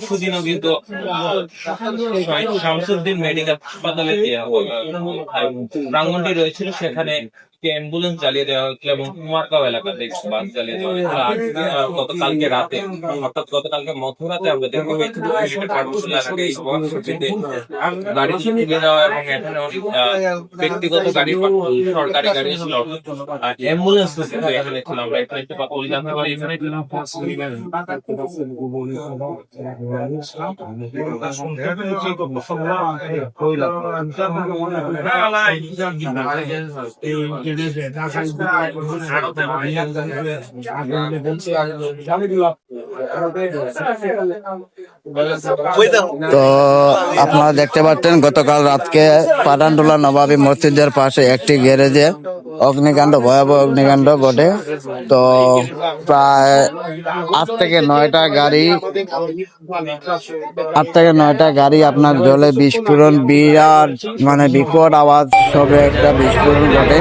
সুদিনও কিন্তু শামসুদ্দিন মেডিকেল হাসপাতালে প্রাঙ্গনটি রয়েছিল সেখানে অ্যাম্বুলেন্স চালিয়ে দেওয়া হয়েছিল এবং কুমারগাঁও এলাকাতে বাস চালিয়ে দেওয়া হয়েছিল। গতকালকে রাতে অর্থাৎ গতকালকে মধ্যরাতে আমরা দেখতে পেয়েছি যে পাঠশালা এলাকায় এই মহাসড়কে গাড়ি তুলে দেওয়া এবং এখানে ব্যক্তিগত গাড়ি সরকারি গাড়ি ছিল। অ্যাম্বুলেন্স এখানে ছিল আমরা এখানে একটু কথা বলে জানতে পারি। এখানে তো আপনারা দেখতে পাচ্ছেন গতকাল রাতকে পাঠানটোলা নবাবী মসজিদের পাশে একটি গ্যারেজে অগ্নিকাণ্ড ভয়াবহ অগ্নিকাণ্ড ঘটে। তো প্রায় আট থেকে নয়টা গাড়ি আট থেকে নয়টা গাড়ি আপনার জলে বিস্ফোরণ। বিরাট মানে বিকট আওয়াজ সবে একটা বিস্ফোরণ ঘটে।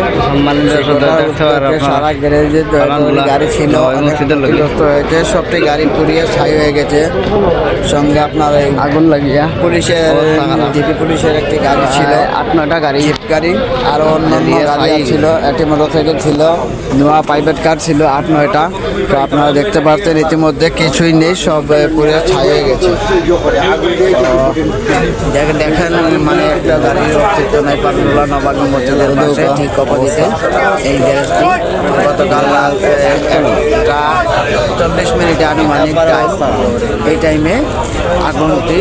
সারা গ্যারেজে গাড়ি ছিল হয়েছে। সবটি গাড়ি পুড়িয়ে ছাই হয়ে গেছে। সঙ্গে আপনার আগুন লাগিয়ে পুলিশের জিপি পুলিশের একটি গাড়ি ছিল। আট নয়টা গাড়ি জিপ গাড়ি আরও অন্যান্য গাড়ি ছিল। একটি মোটরসাইকেল ছিল। নোয়া প্রাইভেট কার ছিল আট নয়টা। তো আপনারা দেখতে পাচ্ছেন ইতিমধ্যে কিছুই নেই সব পুরো ছাইয়ে ছাই হয়ে গেছে। তো দেখ- দেখেন মানে একটা গাড়ির অস্তিত্ব নাই পাটুলা নবান্ন মসজিদের পাশে ঠিক অপোজিটে। এই গ্যারেজটি গতকাল রাত একটা চল্লিশ মিনিটে আনুমানিক এই টাইমে আগুনটি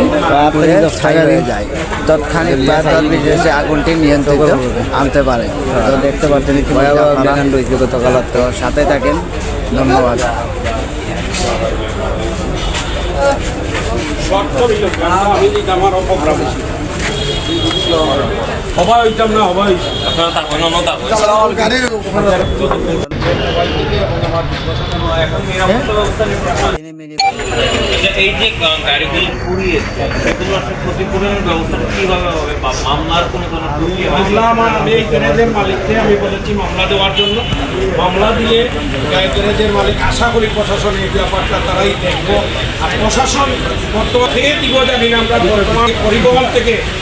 পুড়ে ছাই হয়ে যায়। তৎক্ষণিক বা তৎবিশেষে আগুনটি নিয়ন্ত্রিত আনতে পারে। তো দেখতে পাচ্ছেন গতকাল তো সাথে থাকেন। ধন্যবাদ। হবা হইতাম না হবা আপনারা থাকবেন অন্য থাকবেন এখন নিরাপত্তা ব্যবস্থা নিয়ে যে এই যে গাড়িগুলো পুড়িয়েছে সেগুলো আসলে ক্ষতিপূরণের ব্যবস্থা কীভাবে হবে? বা মামলার কোনো কোনো মামলা আমার আমি এই গ্যারেজের মালিককে আমি বলেছি মামলা দেওয়ার জন্য। মামলা দিয়ে গ্যারেজের মালিক আশা করি প্রশাসন এই ব্যাপারটা তারাই দেখব। আর প্রশাসন বর্তমান থেকে দিব জানি না আমরা বর্তমান পরিবহন থেকে